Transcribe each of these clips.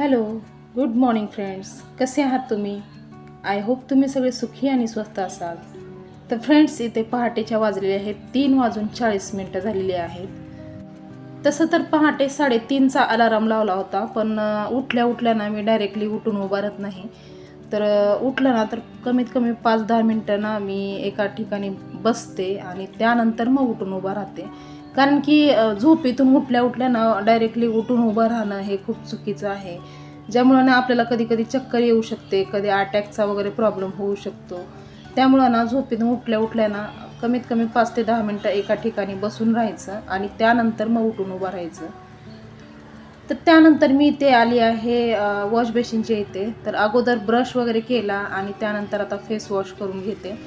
Hello good morning friends. कसे आहात तुम्ही? आय होप तुम्ही सगळे सुखी आणि स्वस्त असाल. तर फ्रेंड्स इथे पहाटेच्या वाजलेले आहेत तीन वाजून चाळीस मिनटं झालेली आहेत. तसं तर पहाटे साडेतीनचा अलाराम लावला होता पण उठल्या उठल्या ना मी डायरेक्टली उठून उभारत नाही. तर उठलं ना तर कमीत कमी पाच दहा मिनटं ना मी एका ठिकाणी बसते आणि त्यानंतर मग उठून उभा राहते. कारण की झोपेतून उठल्या उठल्या ना डायरेक्टली उठून उभं राहणं हे खूप चुकीचं आहे. ज्यामुळं ना आपल्याला कधी कधी चक्कर येऊ शकते कधी अटॅकचा वगैरे प्रॉब्लेम होऊ शकतो. त्यामुळं ना झोपेतून उठल्या उठल्या ना कमीत कमी पाच ते दहा मिनटं एका ठिकाणी बसून राहायचं आणि त्यानंतर मग उठून उभं राहायचं. तर त्यानंतर मी इथे आली आहे वॉश बेसिनच्या इथे. तर अगोदर ब्रश वगैरे केला आणि त्यानंतर आता फेस वॉश करून घेते.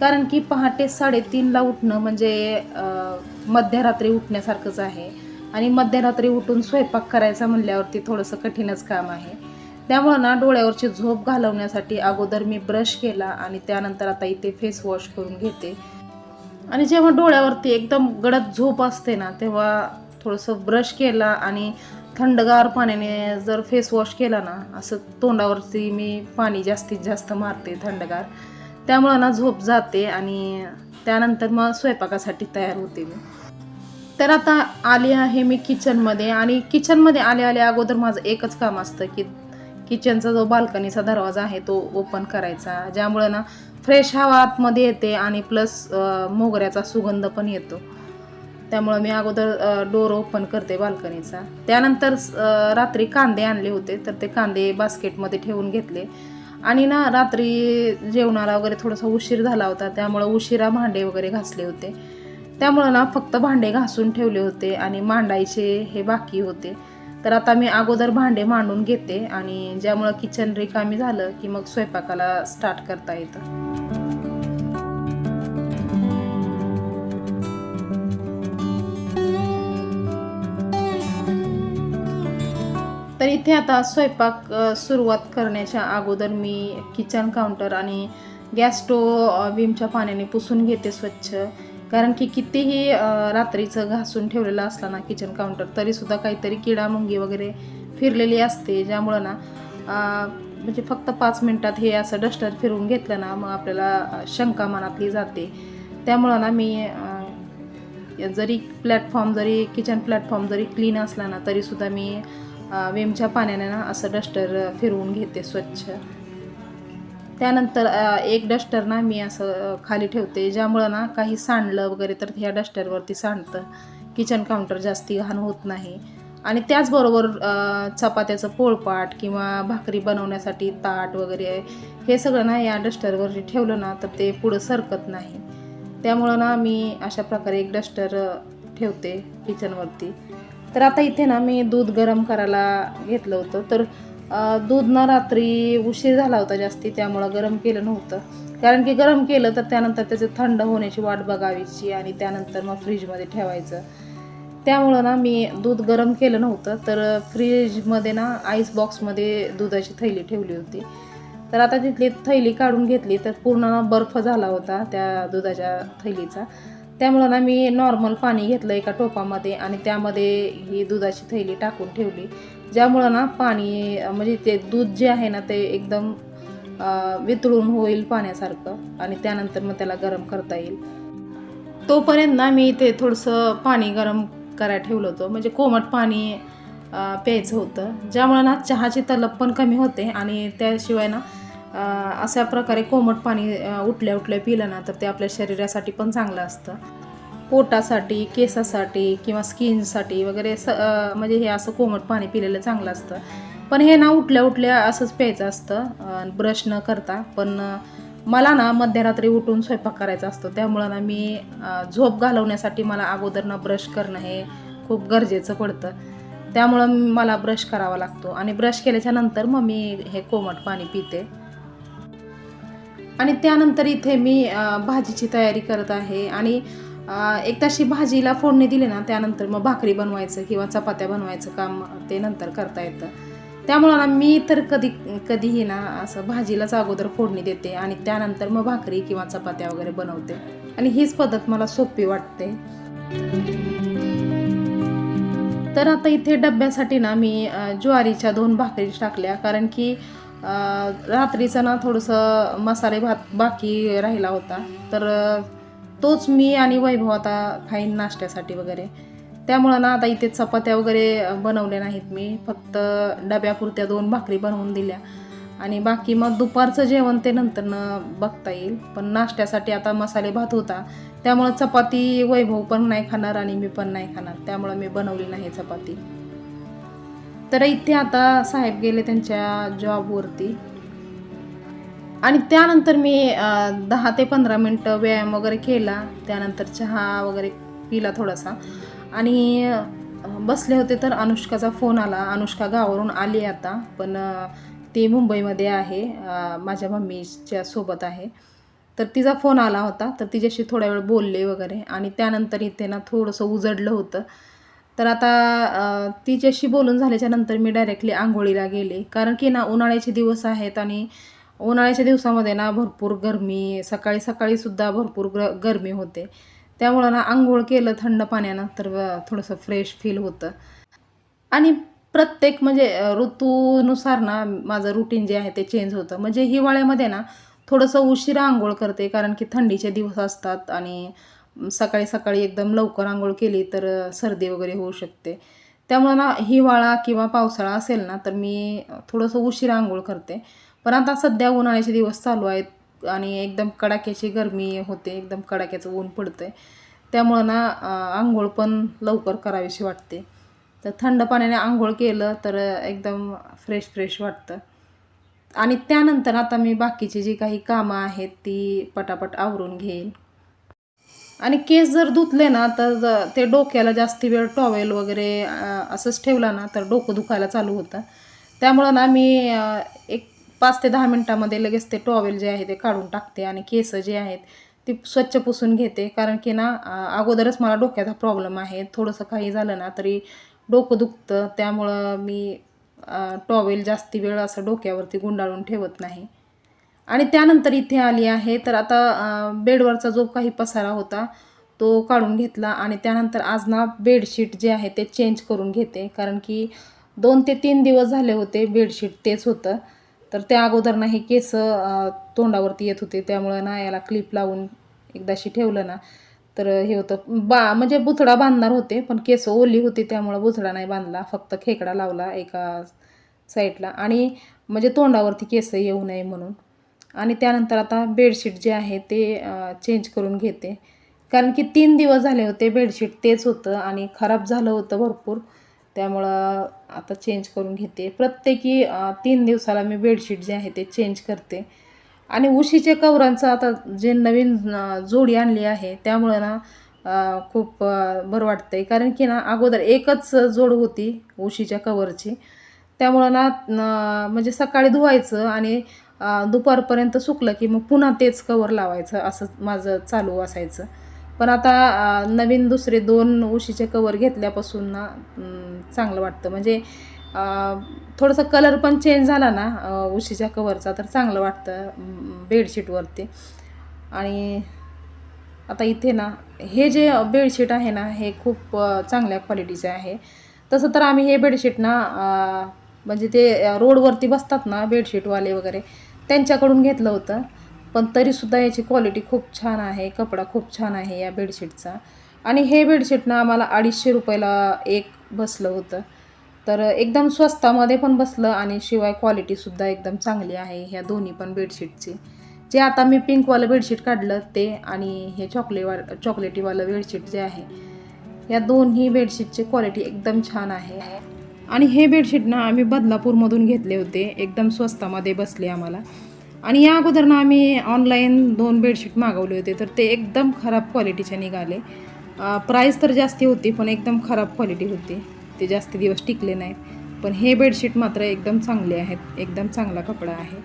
कारण की पहाटे साडेतीनला उठणं म्हणजे मध्यरात्री उठण्यासारखंच आहे. आणि मध्यरात्री उठून स्वयंपाक करायचा म्हणल्यावरती थोडंसं कठीणच काम आहे. त्यामुळं ना डोळ्यावरची झोप घालवण्यासाठी अगोदर मी ब्रश केला आणि त्यानंतर आता इथे फेस वॉश करून घेते. आणि जेव्हा डोळ्यावरती एकदम गडद झोप असते ना तेव्हा थोडंसं ब्रश केला आणि थंडगार पाण्याने जर फेस वॉश केला ना असं तोंडावरती मी पाणी जास्तीत जास्त मारते थंडगार. त्यामुळं ना झोप जाते आणि त्यानंतर मग स्वयंपाकासाठी तयार होते मी. तर आता आली आहे मी किचनमध्ये आणि किचनमध्ये आले आले अगोदर माझं एकच काम असतं की किचनचा जो बाल्कनीचा दरवाजा आहे तो ओपन करायचा ज्यामुळं ना फ्रेश हवा आतमध्ये येते आणि प्लस मोगऱ्याचा सुगंध पण येतो. त्यामुळं मी अगोदर डोर ओपन करते बाल्कनीचा. त्यानंतर रात्री कांदे आणले होते तर ते कांदे बास्केटमध्ये ठेवून घेतले. आणि ना रात्री जेवणाला वगैरे थोडासा उशीर झाला होता त्यामुळं उशिरा भांडे वगैरे घासले होते. त्यामुळं ना फक्त भांडे घासून ठेवले होते आणि मांडायचे हे बाकी होते. तर आता मी अगोदर भांडे मांडून घेते आणि ज्यामुळं किचन रिकामी झालं की मग स्वयंपाकाला स्टार्ट करता येतं. तर इथे आता स्वयंपाक सुरुवात करण्याच्या अगोदर मी किचन काउंटर आणि गॅस स्टोव विमच्या पाण्याने पुसून घेते स्वच्छ. कारण की कितीही रात्रीचं घासून ठेवलेलं असला ना किचन काउंटर तरीसुद्धा काहीतरी किडा मुंगी वगैरे फिरलेली असते ज्यामुळं ना म्हणजे फक्त पाच मिनटात हे असं डस्टर फिरवून घेतलं ना मग आपल्याला शंका मनातली जाते. त्यामुळं ना मी जरी प्लॅटफॉर्म जरी किचन प्लॅटफॉर्म जरी क्लीन असला ना तरीसुद्धा मी विमच्या पाण्याने ना असं डस्टर फिरवून घेते स्वच्छ. त्यानंतर एक डस्टर ना मी असं खाली ठेवते ज्यामुळं ना काही सांडलं वगैरे तर ह्या डस्टरवरती सांडतं. किचन काउंटर जास्ती घाण होत नाही. आणि त्याचबरोबर चपात्याचं पोळपाट किंवा भाकरी बनवण्यासाठी ताट वगैरे हे सगळं ना या डस्टरवरती ठेवलं ना तर ते पुढं सरकत नाही. त्यामुळं ना मी अशा प्रकारे एक डस्टर ठेवते किचनवरती तर आता इथे ना मी दूध गरम करायला घेतलं होतं. तर दूध ना रात्री उशीर झाला होता जास्ती त्यामुळं गरम केलं नव्हतं. कारण की गरम केलं तर त्यानंतर त्याचं थंड होण्याची वाट बघावीची आणि त्यानंतर मग फ्रीजमध्ये ठेवायचं. त्यामुळं ना मी दूध गरम केलं नव्हतं. तर फ्रीजमध्ये ना आईस बॉक्समध्ये दुधाची थैली ठेवली होती. तर आता तिथली थैली काढून घेतली तर पूर्ण ना बर्फ झाला होता त्या दुधाच्या थैलीचा. त्यामुळं ना मी नॉर्मल पाणी घेतलं एका टोपामध्ये आणि त्यामध्ये ही दुधाची थैली टाकून ठेवली. ज्यामुळं ना पाणी म्हणजे ते दूध जे आहे ना ते एकदम वितळून होईल पाण्यासारखं आणि त्यानंतर मग त्याला गरम करता येईल. तोपर्यंत ना मी इथे थोडंसं पाणी गरम करायला ठेवलं होतं. म्हणजे कोमट पाणी प्यायचं होतं. ज्यामुळं ना चहाची तलप पण कमी होते आणि त्याशिवाय ना अशा प्रकारे कोमट पाणी उठल्या उठल्या पिलं ना तर ते आपल्या शरीरासाठी पण चांगलं असतं. पोटासाठी केसासाठी किंवा स्किनसाठी वगैरे स म्हणजे हे असं कोमट पाणी पिलेलं चांगलं असतं. पण हे ना उठल्या उठल्या असंच प्यायचं असतं ब्रश न करता. पण मला ना मध्यरात्री उठून स्वयंपाक करायचा असतो. त्यामुळं ना मी झोप घालवण्यासाठी मला अगोदर ना ब्रश करणं हे खूप गरजेचं पडतं. त्यामुळं मला ब्रश करावा लागतो. आणि ब्रश केल्याच्यानंतर मग मी हे कोमट पाणी पिते. आणि त्यानंतर इथे मी भाजीची तयारी करत आहे आणि एक तशी भाजीला फोडणी दिली ना त्यानंतर मग भाकरी बनवायचं किंवा चपात्या बनवायचं काम ते नंतर करता येतं. त्यामुळं ना मी तर कधी कधीही ना असं भाजीलाच अगोदर फोडणी देते आणि त्यानंतर मग भाकरी किंवा चपात्या वगैरे बनवते. आणि हीच पद्धत मला सोपी वाटते. तर आता इथे डब्यासाठी ना मी ज्वारीच्या दोन भाकरी टाकल्या. कारण की रात्रीचा ना थोडंसं मसाले भात बाकी राहिला होता. तर तोच मी आणि वैभव आता खाईन नाश्त्यासाठी वगैरे. त्यामुळं ना आता इथे चपात्या वगैरे बनवल्या नाहीत मी. फक्त डब्यापुरत्या दोन भाकरी बनवून दिल्या. आणि बाकी मग दुपारचं जेवण ते नंतरनं बघता येईल. पण नाश्त्यासाठी आता मसाले भात होता. त्यामुळं चपाती वैभव पण नाही खाणार आणि मी पण नाही खाणार. त्यामुळं मी बनवली नाही चपाती. तर इथे आता साहेब गेले त्यांच्या जॉबवरती आणि त्यानंतर मी दहा ते पंधरा मिनटं व्यायाम वगैरे केला. त्यानंतर चहा वगैरे पिला थोडासा. आणि बसले होते तर अनुष्काचा फोन आला. अनुष्का गावावरून आली आता. पण ती मुंबईमध्ये आहे. माझ्या मम्मीच्या सोबत आहे. तर तिचा फोन आला होता. तर तिच्याशी थोड्या वेळ बोलले वगैरे. आणि त्यानंतर इथे ना थोडंसं उजडलं होतं. तर आता तिच्याशी बोलून झाल्याच्यानंतर मी डायरेक्टली आंघोळीला गेले. कारण की ना उन्हाळ्याचे दिवस आहेत आणि उन्हाळ्याच्या दिवसामध्ये ना भरपूर गरमी सकाळी सकाळीसुद्धा भरपूर ग गरमी होते. त्यामुळं ना आंघोळ केलं थंड पाण्यानं तर थोडंसं फ्रेश फील होतं. आणि प्रत्येक म्हणजे ऋतूनुसार ना माझं रुटीन जे आहे ते चेंज होतं. म्हणजे हिवाळ्यामध्ये ना थोडंसं उशिरा आंघोळ करते कारण की थंडीचे दिवस असतात आणि सकाळी सकाळी एकदम लवकर आंघोळ केली तर सर्दी वगैरे होऊ शकते. त्यामुळं ना हिवाळा किंवा पावसाळा असेल ना तर मी थोडंसं उशीर आंघोळ करते. पण आता सध्या उन्हाळ्याचे दिवस चालू आहेत आणि एकदम कडाक्याची गरमी होते एकदम कडाक्याचं ऊन पडतं आहे त्यामुळं ना आंघोळ पण लवकर करावीशी वाटते. तर थंड पाण्याने आंघोळ केलं तर एकदम फ्रेश फ्रेश वाटतं. आणि त्यानंतर आता मी बाकीची जी काही कामं आहेत ती पटापट आवरून घेईन. आणि केस जर धुतले ना तर ते डोक्याला जास्ती वेळ टॉवेल वगैरे असंच ठेवला ना तर डोकं दुखायला चालू होतं. त्यामुळं ना मी एक पाच ते दहा मिनटामध्ये लगेच ते टॉवेल जे आहे ते काढून टाकते आणि केस जे आहेत ती स्वच्छ पुसून घेते. कारण की ना अगोदरच मला डोक्याचा प्रॉब्लेम आहे. थोडंसं काही झालं ना तरी डोकं दुखतं. त्यामुळं मी टॉवेल जास्ती वेळ असं डोक्यावरती गुंडाळून ठेवत नाही. आणि त्यानंतर इथे आली आहे. तर आता बेडवरचा जो काही पसारा होता तो काढून घेतला आणि त्यानंतर आज ना बेडशीट जे आहे ते चेंज करून घेते. कारण की दोन ते तीन दिवस झाले होते बेडशीट तेच होतं. तर त्या अगोदर ना हे केस तोंडावरती येत होते. त्यामुळं ना याला क्लिप लावून एकदाशी ठेवलं ना. तर हे होतं बा म्हणजे बुथडा बांधणार होते पण केस ओली होती त्यामुळं बुथडा नाही बांधला. फक्त खेकडा लावला एका साईडला. आणि म्हणजे तोंडावरती केस येऊ नये म्हणून. आणि त्यानंतर आता बेडशीट जे आहे ते चेंज करून घेते. कारण की तीन दिवस झाले होते बेडशीट तेच होतं आणि खराब झालं होतं भरपूर. त्यामुळं आता चेंज करून घेते. प्रत्येकी तीन दिवसाला मी बेडशीट जे आहे ते चेंज करते. आणि उशीच्या कवरांचं आता जे नवीन जोडी आणली आहे त्यामुळं ना खूप बरं बरं वाटतंय. कारण की ना अगोदर एकच जोड होती उशीच्या कवरची. त्यामुळं ना म्हणजे सकाळी धुवायचं आणि दुपारपर्यंत सुकलं की मग पुन्हा तेच कवर लावायचं असं माझं चालू असायचं. पण आता नवीन दुसरे दोन उशीचे कवर घेतल्यापासून ना चांगलं वाटतं. म्हणजे थोडंसं कलर पण चेंज झाला ना उशीच्या कवरचा तर चांगलं वाटतं बेडशीटवरती आणि आता इथे ना हे जे बेडशीट आहे ना हे खूप चांगल्या क्वालिटीचे आहे. तसं तर आम्ही हे बेडशीट ना म्हणजे ते रोडवरती बसतात ना बेडशीटवाले वगैरे त्यांच्याकडून घेतलं होतं. पण तरीसुद्धा याची क्वालिटी खूप छान आहे. कपडा खूप छान आहे या बेडशीटचा आणि हे बेडशीट ना आम्हाला अडीचशे रुपयाला एक बसलं होतं. तर एकदम स्वस्तामध्ये पण बसलं आणि शिवाय क्वालिटीसुद्धा एकदम चांगली आहे ह्या दोन्ही पण बेडशीटची जे आता मी पिंकवालं बेडशीट काढलं ते आणि हे चॉकलेवा चॉकलेटीवालं बेडशीट जे आहे या दोन्ही बेडशीटची क्वालिटी एकदम छान आहे. आणि हे बेडशीट ना आम्ही बदलापूरमधून घेतले होते. एकदम स्वस्तामध्ये बसले आम्हाला. आणि या अगोदर ना आम्ही ऑनलाईन दोन बेडशीट मागवले होते तर ते एकदम खराब क्वालिटीचे निघाले. प्राईस तर जास्ती होती पण एकदम खराब क्वालिटी होती. ते जास्त दिवस टिकले नाहीत. पण हे बेडशीट मात्र एकदम चांगले आहेत. एकदम चांगला कपडा आहे.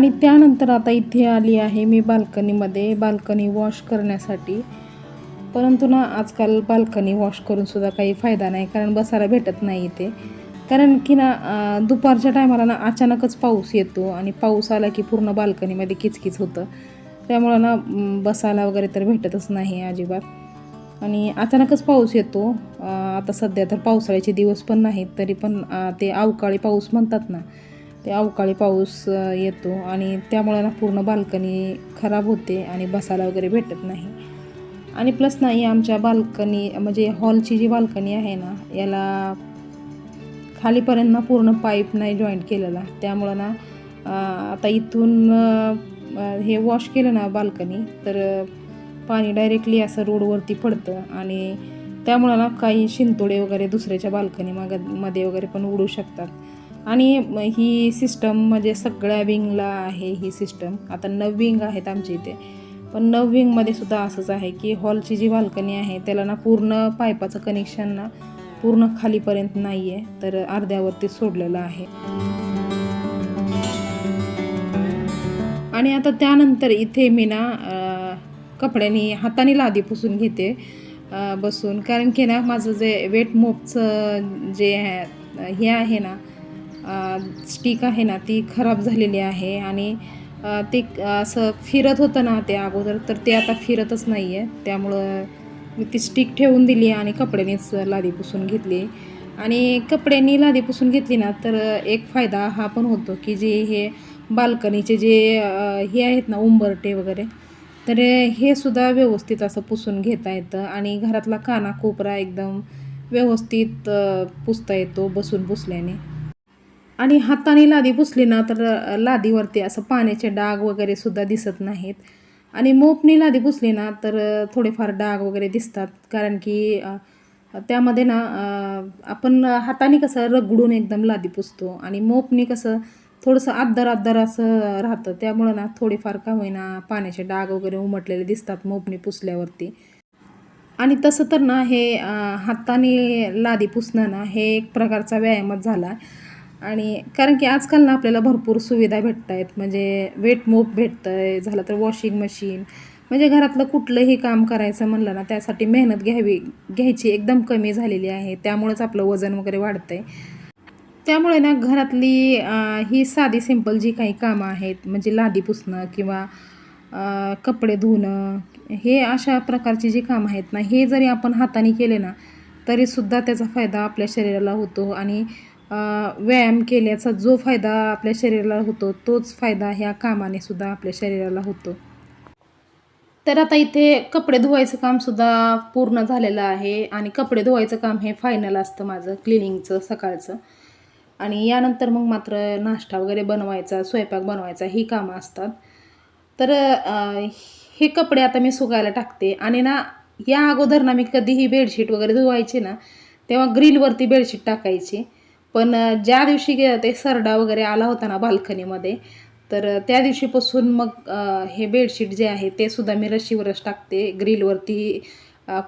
आणि त्यानंतर आता इथे आली आहे मी बाल्कनीमध्ये. बाल्कनी वॉश करण्यासाठी. परंतु ना आजकाल बाल्कनी वॉश करूनसुद्धा काही फायदा नाही कारण बसायला भेटत नाही इथे. कारण की ना दुपारच्या टायमाला ना अचानकच पाऊस येतो आणि पाऊस आला की पूर्ण बाल्कनीमध्ये किचकिच होतं. त्यामुळं ना बसायला वगैरे तर भेटतच नाही अजिबात. आणि अचानकच पाऊस येतो. आता सध्या तर पावसाळ्याचे दिवस पण नाहीत तरी पण ते अवकाळी पाऊस म्हणतात ना ते अवकाळी पाऊस येतो आणि त्यामुळे ना पूर्ण बाल्कनी खराब होते आणि बसायला वगैरे भेटत नाही. आणि प्लस नाही आमच्या बाल्कनी म्हणजे हॉलची जी बाल्कनी आहे ना याला खालीपर्यंत ना पूर्ण पाईप नाही जॉईंट केलेला. त्यामुळं ना आता इथून हे वॉश केलं ना बाल्कनी तर पाणी डायरेक्टली असं रोडवरती पडतं आणि त्यामुळं ना काही शिंतोडे वगैरे दुसऱ्याच्या बाल्कनी मागमध्ये वगैरे पण उडू शकतात. आणि ही सिस्टम म्हणजे सगळ्या विंगला आहे ही सिस्टम आता नऊ विंग आहेत आमच्या इथे. पण नऊ विंगमध्ये सुद्धा असंच आहे की हॉलची जी बाल्कनी आहे त्याला ना पूर्ण पायपाचं कनेक्शन ना पूर्ण खालीपर्यंत नाही आहे तर अर्ध्यावरती सोडलेलं आहे. आणि आता त्यानंतर इथे मी ना कपड्यांनी हाताने लादी पुसून घेते बसून. कारण की ना माझं जे वेट मोपचं जे आहे- हे आहे ना स्टिक आहे ना ती खराब झालेली आहे आणि ते असं फिरत होतं ना ते अगोदर तर ते आता फिरतच नाही आहे त्यामुळं मी ती स्टिक ठेवून दिली आणि कपड्यानेच लादी पुसून घेतली. आणि कपड्यांनी लादी पुसून घेतली ना तर एक फायदा हा पण होतो की जे हे बाल्कनीचे जे हे आहेत ना उंबरटे वगैरे तर हे सुद्धा व्यवस्थित असं पुसून घेता येतं आणि घरातला काना कोपरा एकदम व्यवस्थित पुसता येतो बसून पुसल्याने. आणि हाताने लादी पुसली ना तर लादीवरती असं पाण्याचे डाग वगैरे सुद्धा दिसत नाहीत. आणि मोपनी लादी पुसली ना तर थोडेफार डाग वगैरे दिसतात. कारण की त्यामध्ये ना आपण हाताने कसं रगडून एकदम लादी पुसतो. आणि मोपनी कसं थोडंसं आद्दर आद्दर असं राहतं. त्यामुळं ना थोडेफार का होईना पाण्याचे डाग वगैरे उमटलेले दिसतात मोपनी पुसल्यावरती. आणि तसं तर ना हे हाताने लादी पुसणं ना हे एक प्रकारचा व्यायामच झाला. आणि कारण की आजकाल ना आपल्याला भरपूर सुविधा भेटत आहेत म्हणजे वेट मोप भेटतं आहे झालं तर वॉशिंग मशीन. म्हणजे घरातलं कुठलंही काम करायचं म्हणलं ना त्यासाठी मेहनत घ्यावी घ्यायची एकदम कमी झालेली आहे. त्यामुळेच आपलं वजन वगैरे वाढतं आहे त्यामुळे ना घरातली ही साधी सिंपल जी काही कामं आहेत म्हणजे लादी पुसणं किंवा कपडे धुणं हे अशा प्रकारची जी कामं आहेत ना हे जरी आपण हाताने केले ना तरीसुद्धा त्याचा फायदा आपल्या शरीराला होतो. आणि व्यायाम केल्याचा जो फायदा आपल्या शरीराला होतो तोच फायदा ह्या कामाने सुद्धा आपल्या शरीराला होतो. तर आता इथे कपडे धुवायचं कामसुद्धा पूर्ण झालेलं आहे आणि कपडे धुवायचं काम हे फायनल असतं माझं क्लिनिंगचं सकाळचं. आणि यानंतर मग मात्र नाश्ता वगैरे बनवायचा स्वयंपाक बनवायचा ही कामं असतात. तर हे कपडे आता मी सुकायला टाकते आणि ना या अगोदर ना मी कधीही बेडशीट वगैरे धुवायची ना तेव्हा ग्रिलवरती बेडशीट टाकायची. पण ज्या दिवशी गे- ते सरडा वगैरे आला होता ना बाल्कनीमध्ये तर त्या दिवशीपासून मग हे बेडशीट जे आहे ते सुद्धा मी रशीवरच टाकते. ग्रिलवरती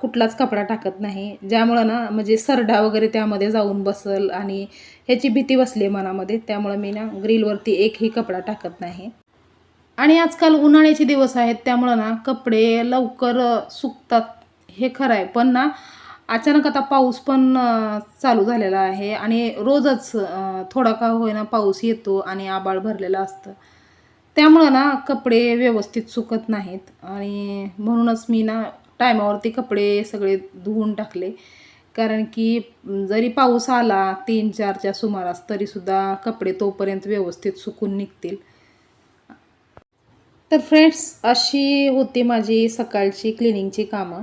कुठलाच कपडा टाकत नाही. ज्यामुळं ना म्हणजे सरडा वगैरे त्यामध्ये जाऊन बसल आणि ह्याची भीती बसली मनामध्ये त्यामुळं मी ना ग्रिलवरती एकही कपडा टाकत नाही. आणि आजकाल उन्हाळ्याचे दिवस आहेत त्यामुळं ना कपडे लवकर सुकतात हे खरं आहे. पण ना अचानक आता पाऊस पण चालू झालेला आहे आणि रोजच थोडा का होईना पाऊस येतो आणि आबाळ भरलेलं असतं. त्यामुळं ना कपडे व्यवस्थित सुकत नाहीत आणि म्हणूनच मी ना टायमावरती कपडे सगळे धुवून टाकले. कारण की जरी पाऊस आला तीन चारच्या सुमारास तरीसुद्धा कपडे तोपर्यंत व्यवस्थित सुकून निघतील. तर फ्रेंड्स अशी होती माझी सकाळची क्लिनिंगची कामं.